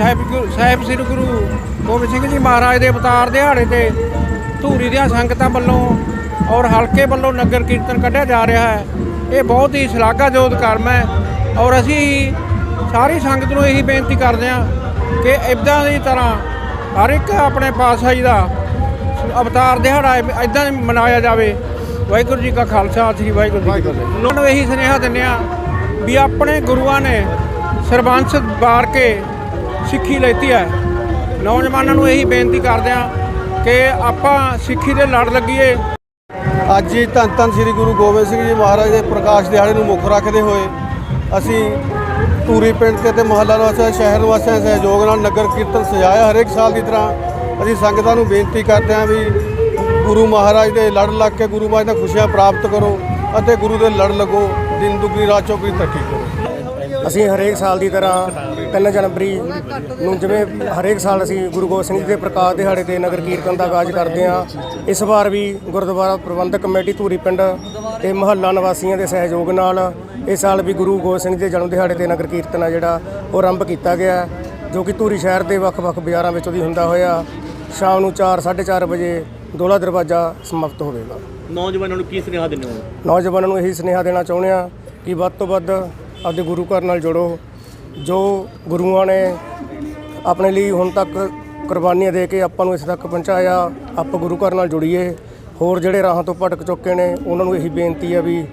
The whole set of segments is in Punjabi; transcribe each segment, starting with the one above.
ਸਾਹਿਬ ਗੁਰੂ- ਸਾਹਿਬ ਸ੍ਰੀ ਗੁਰੂ ਗੋਬਿੰਦ ਸਿੰਘ ਜੀ ਮਹਾਰਾਜ ਦੇ ਅਵਤਾਰ ਦਿਹਾੜੇ ਤੇ ਧੂਰੀ ਦੀਆਂ ਸੰਗਤਾਂ ਵੱਲੋਂ ਔਰ ਹਲਕੇ ਵੱਲੋਂ ਨਗਰ ਕੀਰਤਨ ਕੱਢਿਆ ਜਾ ਰਿਹਾ ਹੈ। ਇਹ ਬਹੁਤ ਹੀ ਸ਼ਲਾਘਾਯੋਗ ਕਰਮ ਹੈ ਔਰ ਅਸੀਂ ਸਾਰੀ ਸੰਗਤ ਨੂੰ ਇਹੀ ਬੇਨਤੀ ਕਰਦੇ ਹਾਂ ਕਿ ਇਦਾਂ ਦੀ ਤਰ੍ਹਾਂ ਹਰ ਇੱਕ ਆਪਣੇ ਪਾਤਸ਼ਾਹੀ ਦਾ ਅਵਤਾਰ ਦਿਹਾੜਾ ਇਦਾਂ ਮਨਾਇਆ ਜਾਵੇ। ਵਾਹਿਗੁਰੂ ਜੀ ਕਾ ਖਾਲਸਾ ਸ੍ਰੀ ਵਾਹਿਗੁਰੂ ਜੀ ਕੀ ਫਤਿਹ। ਉਹਨਾਂ ਨੂੰ ਇਹੀ ਸੁਨੇਹਾ ਦਿੰਦੇ ਆ ਵੀ ਆਪਣੇ ਗੁਰੂਆਂ ਨੇ ਸਰਬੰਸ ਵਾਰ ਕੇ ਸਿੱਖੀ ਲੈਤੀ ਹੈ। ਨੌਜਵਾਨਾਂ ਨੂੰ ਇਹੀ ਬੇਨਤੀ ਕਰਦੇ ਆ ਕਿ ਆਪਾਂ ਸਿੱਖੀ ਦੇ ਲੜ ਲੱਗੀਏ। ਅੱਜ ਹੀ ਧੰਨ ਧੰਨ ਸ੍ਰੀ ਗੁਰੂ ਗੋਬਿੰਦ ਸਿੰਘ ਜੀ ਮਹਾਰਾਜ ਦੇ ਪ੍ਰਕਾਸ਼ ਦਿਹਾੜੇ ਨੂੰ ਮੁੱਖ ਰੱਖਦੇ ਹੋਏ ਅਸੀਂ ਧੂਰੀ ਪਿੰਡ ਤੇ ਤੇ ਮਹੱਲਾ ਨਿਵਾਸੀਆਂ ਸ਼ਹਿਰ ਨਿਵਾਸੀਆਂ ਦੇ ਸਹਿਯੋਗ ਨਾਲ ਨਗਰ ਕੀਰਤਨ ਸਜਾਇਆ ਹਰੇਕ ਸਾਲ ਦੀ ਤਰ੍ਹਾਂ ਅਸੀਂ ਸੰਗਤਾਂ ਨੂੰ ਬੇਨਤੀ ਕਰਦੇ ਹਾਂ ਵੀ ਗੁਰੂ ਮਹਾਰਾਜ ਦੇ ਲੜ ਲੱਗ ਕੇ ਗੁਰੂ ਮਹਾਰਾਜ ਦਾ ਖੁਸ਼ੀਆਂ ਪ੍ਰਾਪਤ ਕਰੋ ਅਤੇ ਗੁਰੂ ਦੇ ਲੜ ਲੱਗੋ, ਦਿਨ ਦੁਗਣੀ ਰਾਤ ਚੌਗਣੀ ਤਰੱਕੀ ਕਰੋ। ਅਸੀਂ ਹਰੇਕ ਸਾਲ ਦੀ ਤਰ੍ਹਾਂ 3 ਜਨਵਰੀ ਨੂੰ ਜਿਵੇਂ ਹਰੇਕ ਸਾਲ ਅਸੀਂ ਗੁਰੂ ਗੋਬਿੰਦ ਸਿੰਘ ਜੀ ਦੇ ਪ੍ਰਕਾਸ਼ ਦਿਹਾੜੇ ਤੇ ਨਗਰ ਕੀਰਤਨ ਦਾ ਆਗਾਜ਼ ਕਰਦੇ ਹਾਂ ਇਸ ਵਾਰ ਵੀ ਗੁਰਦੁਆਰਾ ਪ੍ਰਬੰਧਕ ਕਮੇਟੀ ਧੂਰੀ ਪਿੰਡ ਤੇ ਮਹੱਲਾ ਨਿਵਾਸੀਆਂ ਦੇ ਸਹਿਯੋਗ ਨਾਲ ਇਸ ਸਾਲ ਵੀ ਗੁਰੂ ਗੋਬਿੰਦ ਸਿੰਘ ਜੀ ਦੇ ਜਨਮ ਦਿਹਾੜੇ ਤੇ ਨਗਰ ਕੀਰਤਨ ਆ ਜਿਹੜਾ ਉਹ ਆਰੰਭ ਕੀਤਾ ਗਿਆ ਜੋ ਕਿ ਧੂਰੀ ਸ਼ਹਿਰ ਦੇ ਵੱਖ-ਵੱਖ ਬਾਜ਼ਾਰਾਂ ਵਿੱਚ ਉਹਦੀ ਹੁੰਦਾ ਹੋਇਆ। ਸ਼ਾਮ ਨੂੰ 4:30 ਵਜੇ ਦੋਲਾ ਦਰਵਾਜ਼ਾ ਸਮਾਪਤ ਹੋਵੇਗਾ। ਨੌਜਵਾਨਾਂ ਨੂੰ ਕੀ ਸੁਨੇਹਾ ਦਿੰਦੇ ਹੋ? ਨੌਜਵਾਨਾਂ ਨੂੰ ਇਹੀ ਸੁਨੇਹਾ ਦੇਣਾ ਚਾਹੁੰਦੇ ਆ ਕਿ ਵੱਧ ਤੋਂ ਵੱਧ ਆਪਦੇ ਗੁਰੂ ਘਰ ਨਾਲ ਜੁੜੋ, ਜੋ ਗੁਰੂਆਂ ਨੇ ਆਪਣੇ ਲਈ ਹੁਣ ਤੱਕ ਕੁਰਬਾਨੀਆਂ ਦੇ ਕੇ ਆਪਾਂ ਨੂੰ ਇਸ ਤੱਕ ਪਹੁੰਚਾਇਆ, ਆਪਾਂ ਗੁਰੂ ਘਰ ਨਾਲ ਜੁੜੀਏ। ਹੋਰ ਜਿਹੜੇ ਰਾਹਾਂ ਤੋਂ ਭਟਕ ਚੁੱਕੇ ਨੇ, ਉਹਨਾਂ ਨੂੰ ਇਹੀ ਬੇਨਤੀ ਆ ਵੀ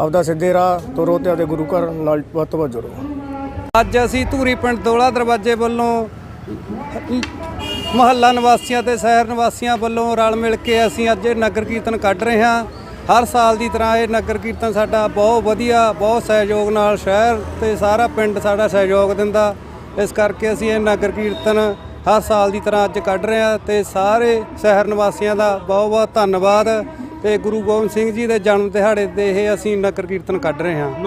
ਆਪਦਾ ਸਿੱਧੇ ਰਾਹ ਤੁਰੋ ਤੇ ਆਪਦੇ ਗੁਰੂ ਘਰ ਨਾਲ ਵੱਧ ਤੋਂ ਵੱਧ ਜੁੜੋ। ਅੱਜ ਅਸੀਂ ਧੂਰੀ ਪਿੰਡ ਦੋਲਾ ਦਰਵਾਜ਼ੇ ਵੱਲੋਂ ਮਹੱਲਾ ਨਿਵਾਸੀਆਂ ਤੇ ਸ਼ਹਿਰ ਨਿਵਾਸੀਆਂ ਵੱਲੋਂ ਰਲ ਮਿਲ ਕੇ ਅਸੀਂ ਅੱਜ ਨਗਰ ਕੀਰਤਨ ਕੱਢ ਰਹੇ ਹਾਂ। ਹਰ ਸਾਲ ਦੀ ਤਰ੍ਹਾਂ ਇਹ ਨਗਰ ਕੀਰਤਨ ਸਾਡਾ ਬਹੁਤ ਵਧੀਆ, ਬਹੁਤ ਸਹਿਯੋਗ ਨਾਲ ਸ਼ਹਿਰ ਤੇ ਸਾਰਾ ਪਿੰਡ ਸਾਡਾ ਸਹਿਯੋਗ ਦਿੰਦਾ। ਇਸ ਕਰਕੇ ਅਸੀਂ ਇਹ ਨਗਰ ਕੀਰਤਨ ਹਰ ਸਾਲ ਦੀ ਤਰ੍ਹਾਂ ਅੱਜ ਕੱਢ ਰਹੇ ਹਾਂ ਤੇ ਸਾਰੇ ਸ਼ਹਿਰ ਨਿਵਾਸੀਆਂ ਦਾ ਬਹੁਤ ਬਹੁਤ ਧੰਨਵਾਦ ਤੇ ਗੁਰੂ ਗੋਬਿੰਦ ਸਿੰਘ ਜੀ ਦੇ ਜਨਮ ਦਿਹਾੜੇ ਤੇ ਇਹ ਅਸੀਂ ਨਗਰ ਕੀਰਤਨ ਕੱਢ ਰਹੇ ਹਾਂ।